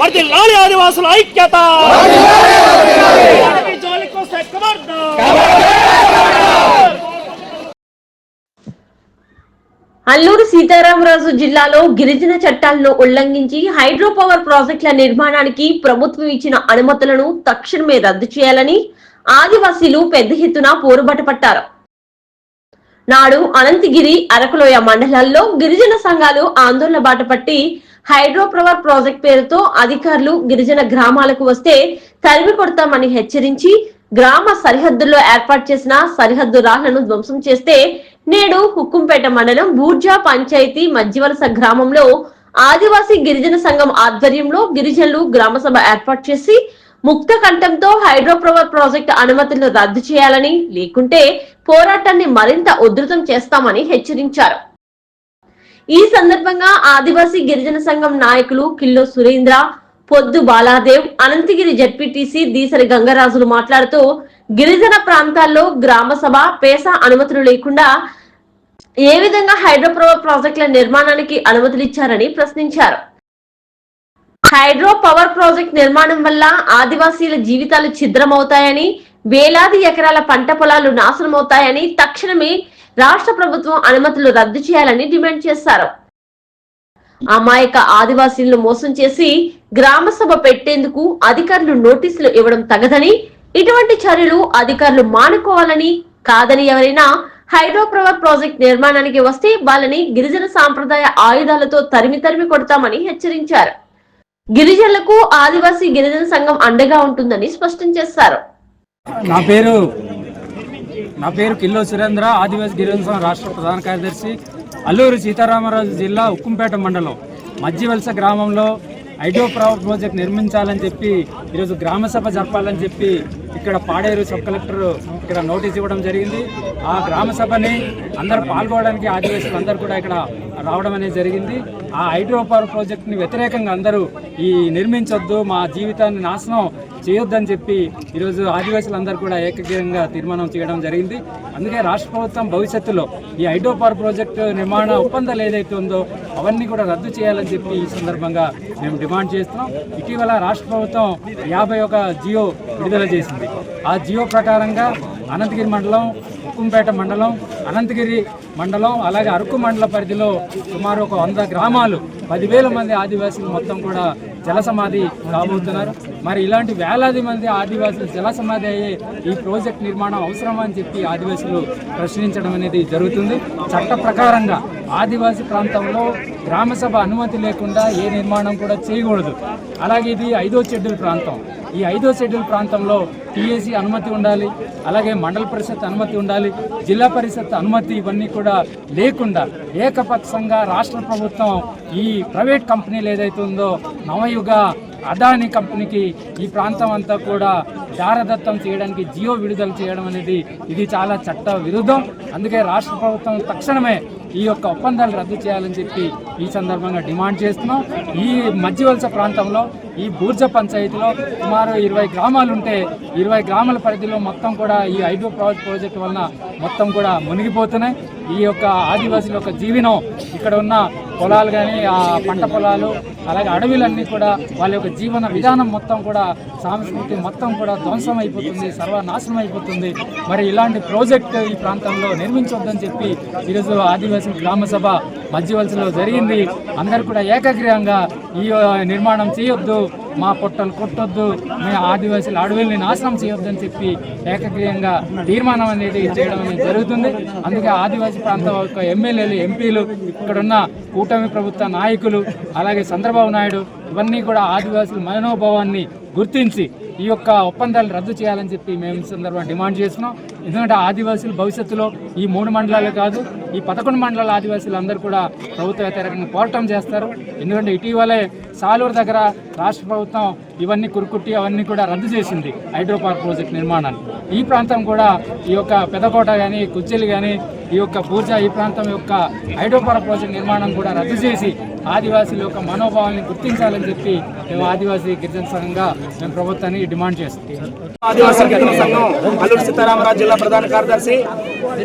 వర్ధిల్లాలి ఆదివాసుల ఐక్యత. అల్లూరు సీతారామరాజు జిల్లాలో గిరిజన చట్టాలను ఉల్లంఘించి హైడ్రో పవర్ ప్రాజెక్టుల నిర్మాణానికి ప్రభుత్వం ఇచ్చిన అనుమతులను తక్షణమే రద్దు చేయాలని ఆదివాసీలు పెద్ద ఎత్తున పోరుబాట పట్టారు. నాడు అనంతగిరి అరకులోయ మండలాల్లో గిరిజన సంఘాలు ఆందోళన బాట పట్టి హైడ్రో పవర్ ప్రాజెక్ట్ పేరుతో అధికారులు గిరిజన గ్రామాలకు వస్తే తరిమి కొడతామని హెచ్చరించి గ్రామ సరిహద్దుల్లో ఏర్పాటు చేసిన సరిహద్దు రాళ్ళను ధ్వంసం చేస్తే నేడు హుక్కుంపేట మండలం బూర్జా పంచాయతీ మధ్యవలస గ్రామంలో ఆదివాసీ గిరిజన సంఘం ఆధ్వర్యంలో గిరిజనులు గ్రామ సభ ఏర్పాటు చేసి ముక్త కంఠంతో హైడ్రో పవర్ ప్రాజెక్టు అనుమతులను రద్దు చేయాలని లేకుంటే పోరాటాన్ని మరింత ఉధృతం చేస్తామని హెచ్చరించారు. ఈ సందర్భంగా ఆదివాసీ గిరిజన సంఘం నాయకులు కిల్లో సురేంద్ర పొద్దు బాలాదేవ్ అనంతగిరి జడ్పీటీసీ దీసరి గంగరాజులు మాట్లాడుతూ గిరిజన ప్రాంతాల్లో గ్రామ సభ పేసా అనుమతులు లేకుండా ఏ విధంగా హైడ్రోపవర్ ప్రాజెక్టుల నిర్మాణానికి అనుమతులు ఇచ్చారని ప్రశ్నించారు. హైడ్రో పవర్ ప్రాజెక్ట్ నిర్మాణం వల్ల ఆదివాసీల జీవితాలు ఛిద్రమవుతాయని వేలాది ఎకరాల పంట పొలాలు నాశనమవుతాయని తక్షణమే రాష్ట్ర ప్రభుత్వం అనుమతులు రద్దు చేయాలని డిమాండ్ చేశారు. అమాయక ఆదివాసీలను మోసం చేసి గ్రామ సభ పెట్టేందుకు అధికారులు నోటీసులు ఇవ్వడం తగదని ఇటువంటి చర్యలు అధికారులు మానుకోవాలని కాదని ఎవరైనా హైడ్రోపవర్ ప్రాజెక్ట్ నిర్మాణానికి వస్తే వాళ్ళని గిరిజన సాంప్రదాయ ఆయుధాలతో తరిమి తరిమి కొడతామని హెచ్చరించారు. గిరిజనులకు ఆదివాసీ గిరిజన సంఘం అండగా ఉంటుందని స్పష్టం చేశారు. నా పేరు నా పేరు కిల్లో సురేంద్ర ఆదివాసి గిరిజన రాష్ట్ర ప్రధాన కార్యదర్శి అల్లూరు సీతారామరాజు జిల్లా ఉక్కుంపేట మండలం మధ్యవలస గ్రామంలో ఐడో పవర్ ప్రాజెక్ట్ నిర్మించాలని చెప్పి ఈరోజు గ్రామసభ జరపాలని చెప్పి ఇక్కడ పాడేరు సబ్ కలెక్టర్ ఇక్కడ నోటీస్ ఇవ్వడం జరిగింది. ఆ గ్రామ సభని అందరూ పాల్గొనడానికి ఆదివాసులు అందరూ కూడా ఇక్కడ రావడం అనేది జరిగింది. ఆ హైడ్రో పవర్ ప్రాజెక్ట్ని వ్యతిరేకంగా అందరూ ఈ నిర్మించొద్దు మా జీవితాన్ని నాశనం చేయొద్దని చెప్పి ఈరోజు ఆదివాసులందరూ కూడా ఏకగ్రీవంగా తీర్మానం చేయడం జరిగింది. అందుకే రాష్ట్ర ప్రభుత్వం భవిష్యత్తులో ఈ హైడ్రో పవర్ ప్రాజెక్టు నిర్మాణ ఒప్పందాలు ఏదైతే ఉందో అవన్నీ కూడా రద్దు చేయాలని చెప్పి ఈ సందర్భంగా మేము డిమాండ్ చేస్తున్నాం. ఇటీవల రాష్ట్ర ప్రభుత్వం యాభై ఒక జియో విడుదల చేసింది. ఆ జియో ప్రకారంగా అనంతగిరి మండలం ఉక్కుంపేట మండలం అనంతగిరి మండలం అలాగే అరకు మండల పరిధిలో సుమారు ఒక వంద గ్రామాలు పదివేల మంది ఆదివాసీలు మొత్తం కూడా జల సమాధి కాబోతున్నారు. మరి ఇలాంటి వేలాది మంది ఆదివాసులు జల సమాధి అయ్యే ఈ ప్రాజెక్ట్ నిర్మాణం అవసరమా అని చెప్పి ఆదివాసులు ప్రశ్నించడం అనేది జరుగుతుంది. చట్ట ప్రకారంగా ఆదివాసీ ప్రాంతంలో గ్రామసభ అనుమతి లేకుండా ఏ నిర్మాణం కూడా చేయకూడదు. అలాగే ఇది ఐదో షెడ్యూల్ ప్రాంతం. ఈ ఐదో షెడ్యూల్ ప్రాంతంలో టీఏసీ అనుమతి ఉండాలి అలాగే మండల పరిషత్ అనుమతి ఉండాలి జిల్లా పరిషత్ అనుమతి ఇవన్నీ కూడా లేకుండా ఏకపక్షంగా రాష్ట్ర ప్రభుత్వం ఈ ప్రైవేట్ కంపెనీలు ఏదైతే ఉందో నవయుగ అదాని కంపెనీకి ఈ ప్రాంతం అంతా కూడా దారదత్తం చేయడానికి జియో విడుదల చేయడం అనేది ఇది చాలా చట్ట విరుద్ధం. అందుకే రాష్ట్ర ప్రభుత్వం తక్షణమే ఈ యొక్క ఒప్పందాలు రద్దు చేయాలని చెప్పి ఈ సందర్భంగా డిమాండ్ చేస్తున్నాం. ఈ మధ్యవలస ప్రాంతంలో ఈ బూర్జ పంచాయతీలో సుమారు ఇరవై గ్రామాలు ఉంటే ఇరవై గ్రామాల పరిధిలో మొత్తం కూడా ఈ హైడ్రో ప్రాజెక్ట్ ప్రాజెక్టు వలన మొత్తం కూడా మునిగిపోతున్నాయి. ఈ యొక్క ఆదివాసుల యొక్క జీవనం ఇక్కడ ఉన్న పొలాలు కానీ ఆ పంట పొలాలు అలాగే అడవులన్నీ కూడా వాళ్ళ యొక్క జీవన విధానం మొత్తం కూడా సాంస్కృతి మొత్తం కూడా ధ్వంసం అయిపోతుంది సర్వనాశనం అయిపోతుంది మరి ఇలాంటి ప్రాజెక్ట్ ఈ ప్రాంతంలో నిర్మించొద్దని చెప్పి ఈరోజు ఆదివాసీ గ్రామ సభ మధ్యవలసలో జరిగింది. అందరు కూడా ఏకగ్రీవంగా ఈ నిర్మాణం చేయొద్దు. మా పొట్టలు కొట్టొద్దు. మీ ఆదివాసీల అడవుల్ని నాశనం చేయొద్దని చెప్పి ఏకగ్రీయంగా తీర్మానం అనేది చేయడం అనేది జరుగుతుంది. అందుకే ఆదివాసీ ప్రాంతం యొక్క ఎమ్మెల్యేలు ఎంపీలు ఇక్కడున్న కూటమి ప్రభుత్వ నాయకులు అలాగే చంద్రబాబు నాయుడు ఇవన్నీ కూడా ఆదివాసుల మనోభావాన్ని గుర్తించి ఈ యొక్క ఒప్పందాలు రద్దు చేయాలని చెప్పి మేము సందర్భంగా డిమాండ్ చేస్తున్నాం. ఎందుకంటే ఆదివాసులు భవిష్యత్తులో ఈ మూడు మండలాలే కాదు ఈ పదకొండు మండలాల ఆదివాసులు అందరూ కూడా ప్రభుత్వ వ్యతిరేకంగా పోరాటం చేస్తారు. ఎందుకంటే ఇటీవలే సాలూరు దగ్గర రాష్ట్ర ప్రభుత్వం ఇవన్నీ కురుకుట్టి అవన్నీ కూడా రద్దు చేసింది హైడ్రో పార్క్ ప్రాజెక్ట్ నిర్మాణాన్ని ఈ ప్రాంతం కూడా ఈ యొక్క పెదకోట కానీ కుచ్చెలి కానీ ఈ యొక్క బూర్జా ఈ ప్రాంతం యొక్క హైడ్రోపార ప్రాజెక్ట్ నిర్మాణం కూడా రద్దు చేసి ఆదివాసీల యొక్క మనోభావాన్ని గుర్తించాలని చెప్పి మేము ఆదివాసీ గిరిజన సంఘంగా మేము ప్రభుత్వాన్ని డిమాండ్ చేస్తాం ఆదివాసీ గిరిజన సంఘం అల్లూరు సీతారామరాజు జిల్లా ప్రధాన కార్యదర్శి.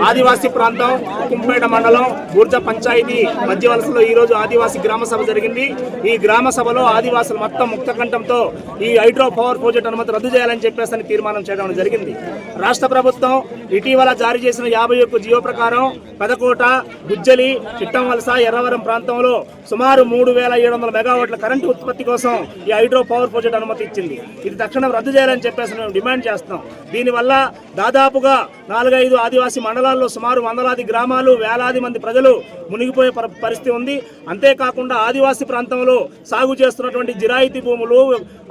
ఆదివాసీ ప్రాంతం కుంపేట మండలం బూర్జా పంచాయతీ మధ్య వలసలో ఈ రోజు ఆదివాసీ గ్రామ సభ జరిగింది. ఈ గ్రామ సభలో ఆదివాసులు మొత్తం ముక్త కంఠంతో ఈ హైడ్రో పవర్ ప్రాజెక్ట్ అనుమతి రద్దు చేయాలని చెప్పేసి తీర్మానం చేయడం జరిగింది. రాష్ట్ర ప్రభుత్వం ఇటీవల జారీ చేసిన యాభై ఒక్క జియో ప్రకారం పెదకోట గుజ్జలి చిట్టంవలస ఎర్రవరం ప్రాంతంలో సుమారు మూడు వేల ఏడు వందల మెగావాట్ల కరెంటు ఉత్పత్తి కోసం ఈ హైడ్రో పవర్ ప్రాజెక్ట్ అనుమతి ఇచ్చింది. ఇది తక్షణం రద్దు చేయాలని చెప్పేసి మేము డిమాండ్ చేస్తున్నాం. దీనివల్ల దాదాపుగా నాలుగైదు ఆదివాసీ మండలాల్లో సుమారు వందలాది గ్రామాలు వేలాది మంది ప్రజలు మునిగిపోయే పరిస్థితి ఉంది. అంతేకాకుండా ఆదివాసీ ప్రాంతంలో సాగు చేస్తున్నటువంటి జిరాయితీ భూములు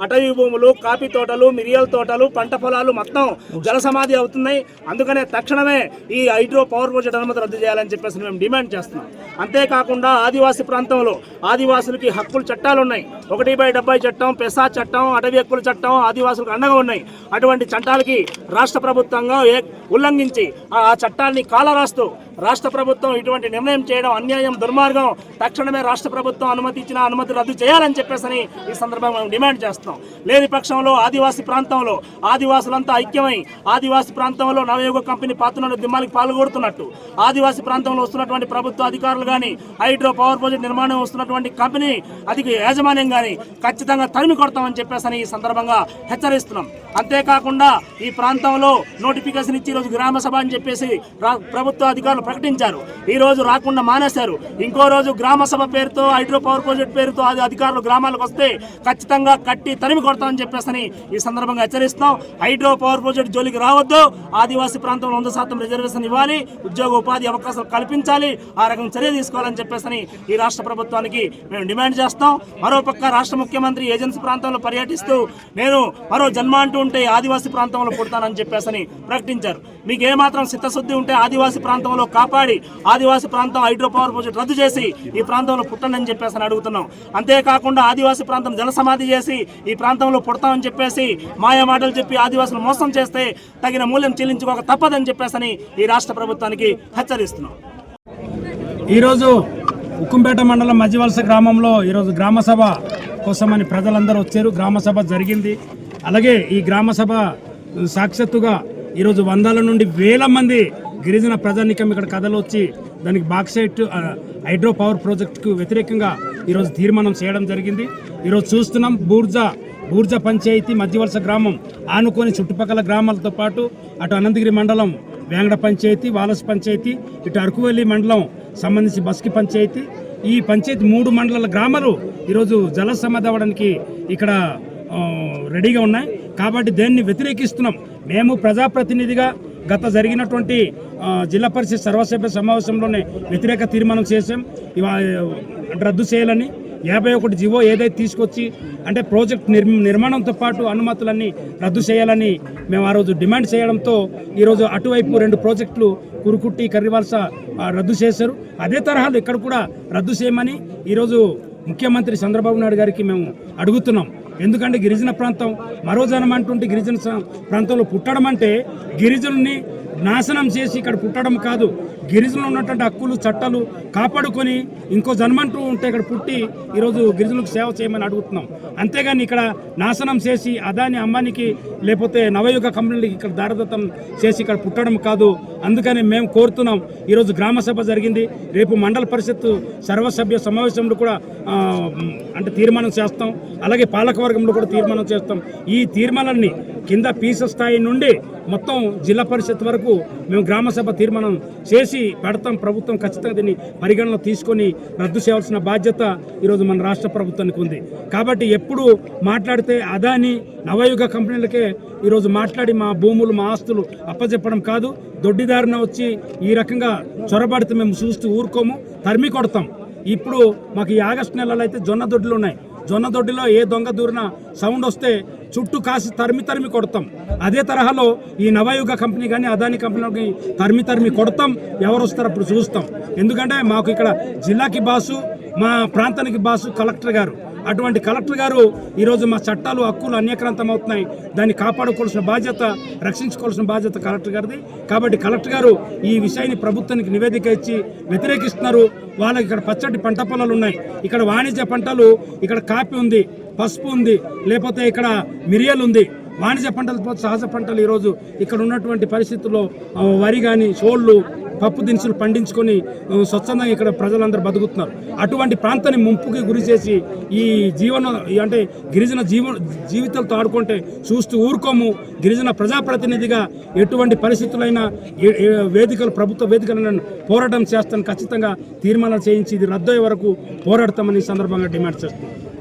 అటవీ భూములు కాఫీ తోటలు మిరియాల తోటలు పంట పొలాలు మొత్తం జలసమాధి అవుతున్నాయి. అందుకనే తక్షణమే ఈ హైడ్రో పవర్ ప్రాజెక్ట్ అనుమతి రద్దు చేయాలని చెప్పేసి మేము డిమాండ్ చేస్తున్నాం. అంతేకాకుండా ఆదివాసీ ప్రాంతంలో ఆదివాసులకి హక్కుల చట్టాలు ఉన్నాయి. ఒకటి బై డెబ్బై చట్టం పెసా చట్టం అటవీ హక్కుల చట్టం ఆదివాసులకు అండగా ఉన్నాయి. అటువంటి చట్టాలకి రాష్ట్ర ప్రభుత్వంగా ఏ- ఉల్లంఘించి ఆ చట్టాన్ని కాలరాస్తూ రాష్ట్ర ప్రభుత్వం ఇటువంటి నిర్ణయం చేయడం అన్యాయం దుర్మార్గం. తక్షణమే రాష్ట్ర ప్రభుత్వం అనుమతి ఇచ్చిన అనుమతి రద్దు చేయాలని చెప్పేసి ఈ సందర్భంగా మేము డిమాండ్ చేస్తున్నాం. లేని పక్షంలో ఆదివాసీ ప్రాంతంలో ఆదివాసులంతా ఐక్యమై ఆదివాసీ ప్రాంతంలో నవయుగ కంపెనీ పాత్రలను దిమ్మాలకి పాల్గొడుతున్నట్టు ఆదివాసీ ప్రాంతంలో వస్తున్నటువంటి ప్రభుత్వ అధికారులు కానీ హైడ్రో పవర్ ప్రాజెక్ట్ నిర్మాణం వస్తున్నటువంటి కంపెనీ అధిక యాజమాన్యం కానీ ఖచ్చితంగా తరిమి కొడతామని చెప్పేసి ఈ సందర్భంగా హెచ్చరిస్తున్నాం. అంతేకాకుండా ఈ ప్రాంతంలో నోటిఫికేషన్ ఇచ్చి ఈరోజు గ్రామ సభ అని చెప్పేసి ప్రభుత్వ అధికారులు ప్రకటించారు. ఈ రోజు రాకుండా మానేశారు. ఇంకో రోజు గ్రామ సభ పేరుతో హైడ్రో పవర్ ప్రాజెక్ట్ పేరుతో అది అధికారులు గ్రామాలకు వస్తే ఖచ్చితంగా కట్టి తరిమి కొడతామని చెప్పేసి ఈ సందర్భంగా హెచ్చరిస్తాం హైడ్రో పవర్ ప్రాజెక్ట్ జోలికి రావద్దు. ఆదివాసీ ప్రాంతంలో వంద శాతం రిజర్వేషన్ ఇవ్వాలి. ఉద్యోగ ఉపాధి అవకాశాలు కల్పించాలి. ఆ రకం చర్య తీసుకోవాలని చెప్పేసి ఈ రాష్ట్ర ప్రభుత్వానికి మేము డిమాండ్ చేస్తాం మరోపక్క రాష్ట్ర ముఖ్యమంత్రి ఏజెన్సీ ప్రాంతంలో పర్యటిస్తూ నేను మరో జన్మ అంటూ ఉంటే ఆదివాసీ ప్రాంతంలో పుడతానని చెప్పేసి ప్రకటించారు. మీకు ఏమాత్రం చిత్తశుద్ధి ఉంటే ఆదివాసీ ప్రాంతంలో కాపాడి ఆదివాసీ ప్రాంతం హైడ్రో పవర్ ప్రాజెక్ట్ రద్దు చేసి ఈ ప్రాంతంలో పుట్టండి అని చెప్పేసి అని అడుగుతున్నాం. అంతేకాకుండా ఆదివాసీ ప్రాంతం జలసమాధి చేసి ఈ ప్రాంతంలో పుడతామని చెప్పేసి మాయా మాటలు చెప్పి ఆదివాసులు మోసం చేస్తే తగిన మూల్యం చెల్లించుకోక తప్పదని చెప్పేసి ఈ రాష్ట్ర ప్రభుత్వానికి హెచ్చరిస్తున్నాం. ఈరోజు ఉక్కుంపేట మండలం మధ్యవలస గ్రామంలో ఈరోజు గ్రామసభ కోసమని ప్రజలందరూ వచ్చారు. గ్రామసభ జరిగింది. అలాగే ఈ గ్రామసభ సాక్షత్తుగా సాక్షాత్తుగా ఈరోజు వందల నుండి వేల మంది గిరిజన ప్రజానికం ఇక్కడ కథలు వచ్చి దానికి బాక్సైట్ హైడ్రో పవర్ ప్రాజెక్టుకు వ్యతిరేకంగా ఈరోజు తీర్మానం చేయడం జరిగింది. ఈరోజు చూస్తున్నాం బూర్జా బూర్జా పంచాయతీ మధ్యవలస గ్రామం ఆనుకొని చుట్టుపక్కల గ్రామాలతో పాటు అటు అనంతగిరి మండలం వేంగడ పంచాయతీ వాలస్ పంచాయతీ ఇటు అరకువల్లి మండలం సంబంధించి బస్కి పంచాయతీ. ఈ పంచాయతీ మూడు మండలాల గ్రామాలు ఈరోజు జల సమాధి అవ్వడానికి ఇక్కడ రెడీగా ఉన్నాయి. కాబట్టి దేన్ని వ్యతిరేకిస్తున్నాం. మేము ప్రజాప్రతినిధిగా గత జరిగినటువంటి జిల్లా పరిషత్ సర్వసభ్య సమావేశంలోనే వ్యతిరేక తీర్మానం చేశాం. ఇవా రద్దు చేయాలని యాభై ఒకటి జీవో ఏదైతే తీసుకొచ్చి అంటే ప్రాజెక్ట్ నిర్ నిర్మాణంతో పాటు అనుమతులన్నీ రద్దు చేయాలని మేము ఆ రోజు డిమాండ్ చేయడంతో ఈరోజు అటువైపు రెండు ప్రాజెక్టులు కురుకుట్టి కర్రివలస రద్దు చేశారు. అదే తరహాలు ఇక్కడ కూడా రద్దు చేయమని ఈరోజు ముఖ్యమంత్రి చంద్రబాబు నాయుడు గారికి మేము అడుగుతున్నాం. ఎందుకంటే గిరిజన ప్రాంతం మరో జనం అంటుంటే గిరిజన ప్రాంతంలో పుట్టడం అంటే గిరిజనుల్ని నాశనం చేసి ఇక్కడ పుట్టడం కాదు. గిరిజనులు ఉన్నటువంటి హక్కులు చట్టాలు కాపాడుకొని ఇంకో జన్మంటూ ఉంటే ఇక్కడ పుట్టి ఈరోజు గిరిజనులకు సేవ చేయమని అడుగుతున్నాం. అంతేగాని ఇక్కడ నాశనం చేసి అదాని అమ్మానికి లేకపోతే నవయుగ కంపెనీలకి ఇక్కడ దారదత్తం చేసి ఇక్కడ పుట్టడం కాదు. అందుకని మేము కోరుతున్నాం. ఈరోజు గ్రామ సభ జరిగింది. రేపు మండల పరిషత్తు సర్వసభ్య సమావేశంలో కూడా అంటే తీర్మానం చేస్తాం. అలాగే పాలకవర్గంలో కూడా తీర్మానం చేస్తాం. ఈ తీర్మానాన్ని కింద పీస స్థాయి నుండి మొత్తం జిల్లా పరిషత్ వరకు మేము గ్రామసభ తీర్మానం చేసి పెడతాం. ప్రభుత్వం ఖచ్చితంగా దీన్ని పరిగణలో తీసుకొని రద్దు చేయాల్సిన బాధ్యత ఈరోజు మన రాష్ట్ర ప్రభుత్వానికి ఉంది. కాబట్టి ఎప్పుడు మాట్లాడితే అదాని నవయుగ కంపెనీలకే ఈరోజు మాట్లాడి మా భూములు మా ఆస్తులు అప్పచెప్పడం కాదు. దొడ్డిదారిన వచ్చి ఈ రకంగా చొరబడితే మేము చూస్తూ ఊరుకోము తరిమి కొడతాం. ఇప్పుడు మాకు ఈ ఆగస్టు నెలలో అయితే జొన్న దొడ్లు ఉన్నాయి. జొన్న దొడ్డిలో ఏ దొంగ దూరిన సౌండ్ వస్తే చుట్టూ కాసి తరిమి తరిమి కొడతాం. అదే తరహాలో ఈ నవయుగ కంపెనీ కానీ అదాని కంపెనీకి తరిమి తరిమి కొడతాం. ఎవరు వస్తారు అప్పుడు చూస్తాం. ఎందుకంటే మాకు ఇక్కడ జిల్లాకి బాసు మా ప్రాంతానికి బాసు కలెక్టర్ గారు. అటువంటి కలెక్టర్ గారు ఈరోజు మా చట్టాలు హక్కులు అన్యక్రాంతం అవుతున్నాయి దాన్ని కాపాడుకోవాల్సిన బాధ్యత రక్షించుకోవాల్సిన బాధ్యత కలెక్టర్ గారిది. కాబట్టి కలెక్టర్ గారు ఈ విషయాన్ని ప్రభుత్వానికి నివేదిక ఇచ్చి వ్యతిరేకిస్తున్నారు. వాళ్ళకి ఇక్కడ పచ్చటి పంట పొలాలు ఉన్నాయి. ఇక్కడ వాణిజ్య పంటలు ఇక్కడ కాపీ ఉంది పసుపు ఉంది లేకపోతే ఇక్కడ మిరియలు ఉంది. వాణిజ్య పంటలతో సహజ పంటలు ఈరోజు ఇక్కడ ఉన్నటువంటి పరిస్థితుల్లో వరి కానీ సోళ్ళు పప్పు దినుసులు పండించుకొని స్వచ్ఛందంగా ఇక్కడ ప్రజలందరూ బతుకుతున్నారు. అటువంటి ప్రాంతాన్ని ముంపుకి గురి చేసి ఈ జీవన అంటే గిరిజన జీవ జీవితాలతో ఆడుకుంటే చూస్తూ ఊరుకోము. గిరిజన ప్రజాప్రతినిధిగా ఎటువంటి పరిస్థితులైనా ఏ- వేదికలు ప్రభుత్వ వేదికలను పోరాటం చేస్తాను. ఖచ్చితంగా తీర్మానాలు చేయించి ఇది రద్దయ్యే వరకు పోరాడతామని ఈ సందర్భంగా డిమాండ్ చేస్తున్నాను.